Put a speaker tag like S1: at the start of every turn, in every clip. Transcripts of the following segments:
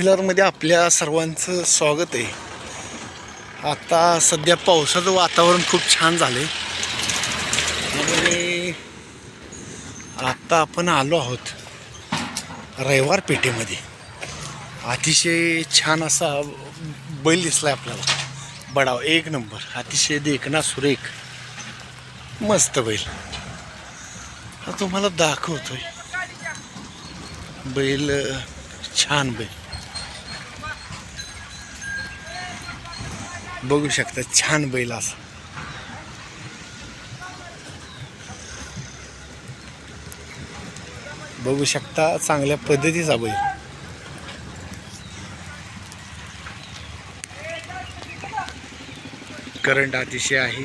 S1: मध्ये आपल्या सर्वांचं स्वागत आहे. आता सध्या पावसाचं वातावरण खूप छान झालं आहे आणि आत्ता आपण आलो आहोत रविवार पेठेमध्ये. अतिशय छान असा बैल दिसला आपल्याला. बडाव एक नंबर. अतिशय देखना सुरेख. मस्त बैल. हा तुम्हाला दाखवतोय. बैल छान बैल. बघू शकता छान बैल असा. बघू शकता चांगल्या पद्धतीचा बैल. करंट अतिशय आहे.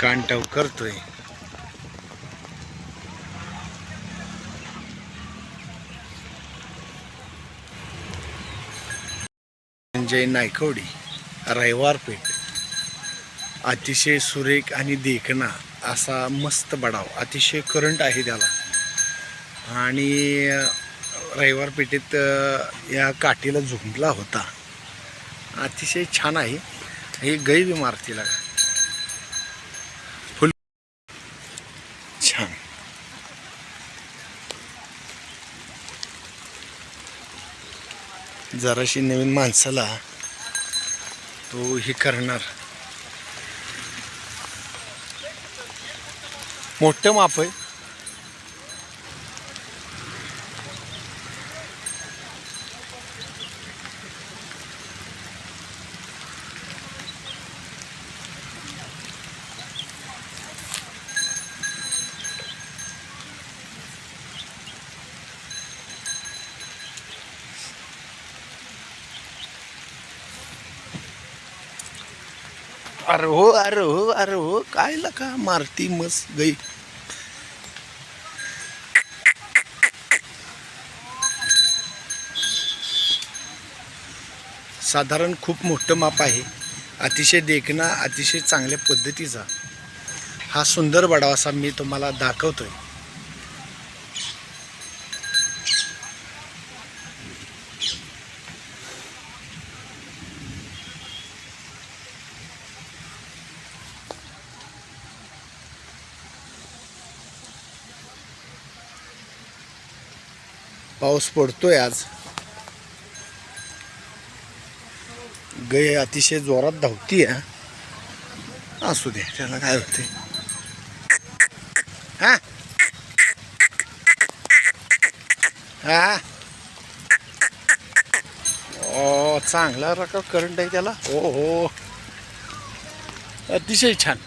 S1: कानटाव करतोय. संजय नायकवडी. रविवार पेठ. अतिशय सुरेख आणि देखणा असा मस्त बडाव अतिशय करंट आहे त्याला. आणि रविवार पेठेत या काठीला झुंपला होता. अतिशय छान आहे. हे गैब इमारतीला फुल छान. जराशी नवीन माणसाला तो हे करणार. मोठं माप आहे. अरे हो अरे हो अरे हो काय लका मारती मस गई? साधारण खूप मोठं माप आहे. अतिशय देखणा अतिशय चांगल्या पद्धतीचा. हा सुंदर बडाव असा मी तुम्हाला दाखवतोय. पाऊस पडतोय आज. गय अतिशय जोरात धावती असू दे त्याला काय होते हा? हा? ओ चांगला रका करंट आहे त्याला. हो हो. अतिशय छान.